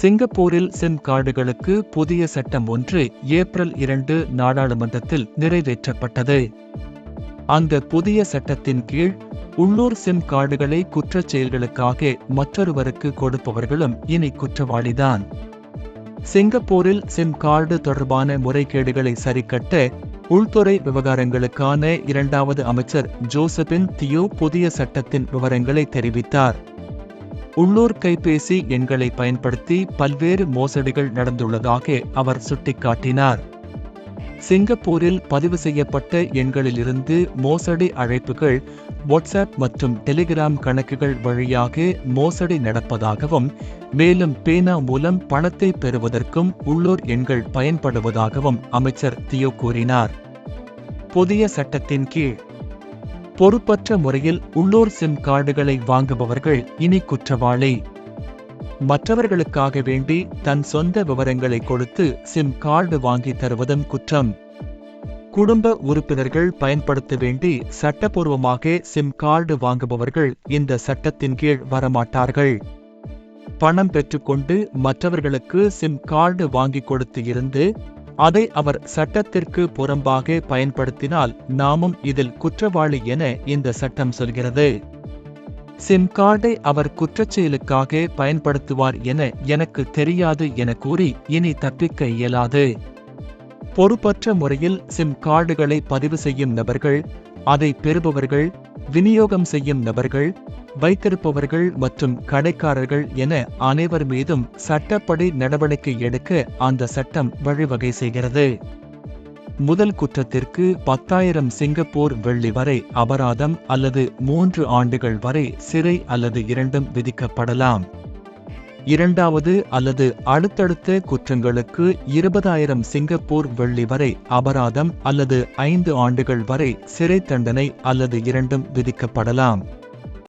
சிங்கப்பூரில் சிம் கார்டுகளுக்கு புதிய சட்டம் ஒன்று ஏப்ரல் இரண்டு நாடாளுமன்றத்தில் நிறைவேற்றப்பட்டது. அந்த புதிய சட்டத்தின் கீழ் உள்ளூர் சிம் கார்டுகளை குற்றச் செயல்களுக்காக மற்றொருவருக்கு கொடுப்பவர்களும் இனி குற்றவாளிதான். சிங்கப்பூரில் சிம் கார்டு தொடர்பான முறைகேடுகளை சரிக்கட்ட உள்துறை விவகாரங்களுக்கான இரண்டாவது அமைச்சர் ஜோசபின் தியோ புதிய சட்டத்தின் விவரங்களை தெரிவித்தார். உள்ளூர் கைபேசி எண்களை பயன்படுத்தி பல்வேறு மோசடிகள் நடந்துள்ளதாக அவர் சுட்டிக்காட்டினார். சிங்கப்பூரில் பதிவு செய்யப்பட்ட எண்களிலிருந்து மோசடி அழைப்புகள் வாட்ஸ்அப் மற்றும் டெலிகிராம் கணக்குகள் வழியாக மோசடி நடப்பதாகவும் மேலும் பேனா மூலம் பணத்தை பெறுவதற்கும் உள்ளூர் எண்கள் பயன்படுவதாகவும் அமைச்சர் தியோ கூறினார். புதிய சட்டத்தின் கீழ் பொறுப்பற்ற முறையில் உள்ளூர் சிம் கார்டுகளை வாங்குபவர்கள் இனி குற்றவாளி. மற்றவர்களுக்காக வேண்டி தன் சொந்த விவரங்களை கொடுத்து சிம் கார்டு வாங்கி தருவதும் குற்றம். குடும்ப உறுப்பினர்கள் பயன்படுத்த வேண்டி சட்டப்பூர்வமாக சிம் கார்டு வாங்குபவர்கள் இந்த சட்டத்தின் கீழ் வரமாட்டார்கள். பணம் பெற்றுக்கொண்டு மற்றவர்களுக்கு சிம் கார்டு வாங்கி கொடுத்து இருந்து அதை அவர் சட்டத்திற்கு புறம்பாக பயன்படுத்தினால் நாமும் இதில் குற்றவாளி என இந்த சட்டம் சொல்கிறது. சிம் கார்டை அவர் குற்றச்செயலுக்காக பயன்படுத்துவார் என எனக்கு தெரியாது என கூறி இனி தப்பிக்க இயலாது. பொறுப்பற்ற முறையில் சிம் கார்டுகளை பதிவு செய்யும் நபர்கள் அதை பெறுபவர்கள் விநியோகம் செய்யும் நபர்கள் வைத்திருப்பவர்கள் மற்றும் கடைக்காரர்கள் என அனைவர் மீதும் சட்டப்படி நடவடிக்கை எடுக்க அந்த சட்டம் வழிவகை செய்கிறது. முதல் குற்றத்திற்கு பத்தாயிரம் சிங்கப்பூர் வெள்ளி வரை அபராதம் அல்லது மூன்று ஆண்டுகள் வரை சிறை அல்லது இரண்டும் விதிக்கப்படலாம். இரண்டாவது அல்லது அடுத்தடுத்த குற்றங்களுக்கு இருபதாயிரம் சிங்கப்பூர் வெள்ளி வரை அபராதம் அல்லது ஐந்து ஆண்டுகள் வரை சிறை தண்டனை அல்லது இரண்டும் விதிக்கப்படலாம்.